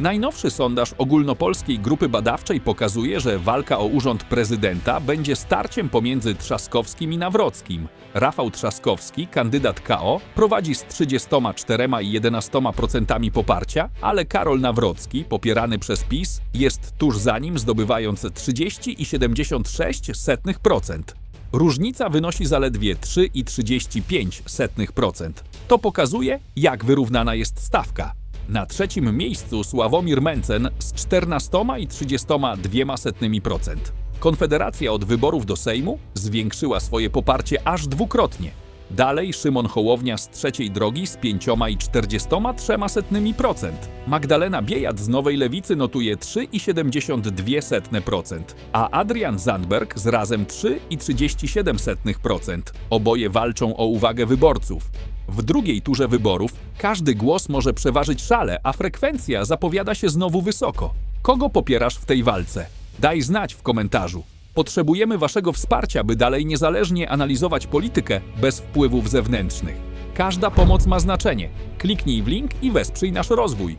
Najnowszy sondaż ogólnopolskiej grupy badawczej pokazuje, że walka o urząd prezydenta będzie starciem pomiędzy Trzaskowskim i Nawrockim. Rafał Trzaskowski, kandydat KO, prowadzi z 34,11% poparcia, ale Karol Nawrocki, popierany przez PiS, jest tuż za nim, zdobywając 30,76%. Różnica wynosi zaledwie 3,35%. To pokazuje, jak wyrównana jest stawka. Na trzecim miejscu Sławomir Mencen z 14,32%. Konfederacja od wyborów do Sejmu zwiększyła swoje poparcie aż dwukrotnie. Dalej Szymon Hołownia z trzeciej drogi z 5,43%. Magdalena Biejat z Nowej Lewicy notuje 3,72%, a Adrian Zandberg z razem 3,37%. Oboje walczą o uwagę wyborców. W drugiej turze wyborów każdy głos może przeważyć szale, a frekwencja zapowiada się znowu wysoko. Kogo popierasz w tej walce? Daj znać w komentarzu. Potrzebujemy Waszego wsparcia, by dalej niezależnie analizować politykę bez wpływów zewnętrznych. Każda pomoc ma znaczenie. Kliknij w link i wesprzyj nasz rozwój.